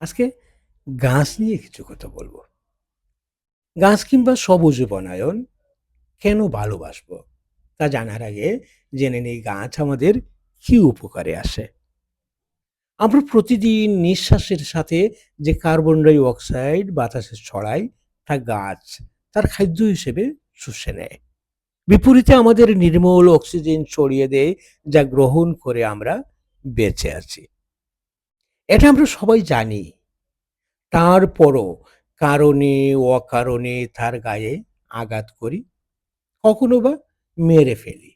আজকে গাছ নিয়ে কিছু কথা বলব। গাছ কিংবা সবুজ বনায়ন কেন ভালোবাসবো? তা জানার আগে জেনে নেই গাছ আমাদের কি উপকারে আসে। আমরা প্রতিদিন নিঃশ্বাসের সাথে যে কার্বন ডাই অক্সাইড বাতাসে ছড়াই, তা গাছ তার খাদ্য হিসেবে শুষে নেয়। বিপরীতে আমাদের নির্মল অক্সিজেন ছড়িয়ে দেয়, যা গ্রহণ করে আমরা বেঁচে আছি। এটা আমরা সবাই জানি। তারপরও কারণে, অকারণে তার গায়ে আঘাত করি, কখনো বা মেরে ফেলি।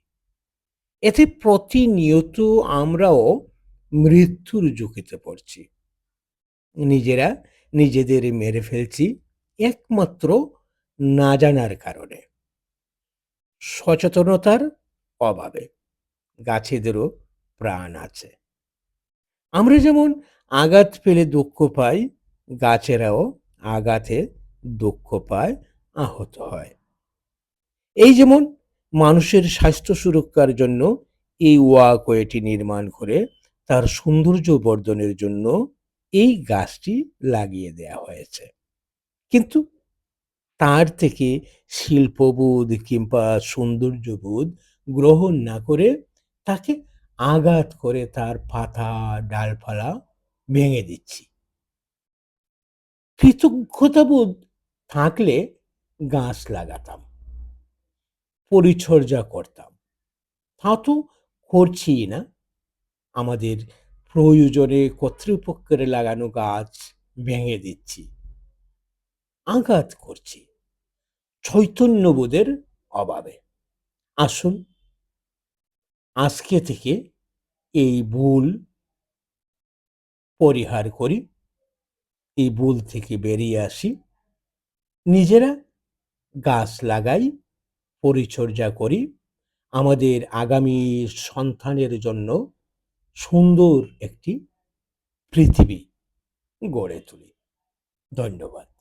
এতে প্রতিনিয়ত আমরাও মৃত্যুর ঝুঁকিতে পড়ছি। নিজেরা নিজেদের মেরে ফেলছি একমাত্র না জানার কারণে। সচেতনতার অভাবে গাছেদেরও প্রাণ আছে। আমরা যেমন আঘাত পেলে দুঃখ পাই, গাছেরাও আঘাতে দুঃখ পায়, আহত হয়। এই যেমন মানুষের স্বাস্থ্য সুরক্ষার জন্য এই ওয়াকওয়েটি নির্মাণ করে, তার সৌন্দর্য বর্ধনের জন্য এই গাছটি লাগিয়ে দেয়া হয়েছে। কিন্তু তার থেকে শিল্পবোধ কিংবা সৌন্দর্যবোধ গ্রহণ না করে তাকে আঘাত করে তার পাতা, ডালপালা ভেঙে দিচ্ছি। কৃতজ্ঞতাবোধ থাকলে গাছ লাগাতাম, পরিচর্যা করতাম। তা তো করছি না। আমাদের প্রয়োজনে কর্তৃপক্ষের লাগানো গাছ ভেঙে দিচ্ছি। আঘাত করছি, চৈতন্যবোধের অভাবে। আসুন আজকে থেকে এই ভুল পরিহার করি, এই ভুল থেকে বেরিয়ে আসি। নিজেরা গাছ লাগাই, পরিচর্যা করি। আমাদের আগামী সন্তানের জন্য সুন্দর একটি পৃথিবী গড়ে তুলি। ধন্যবাদ।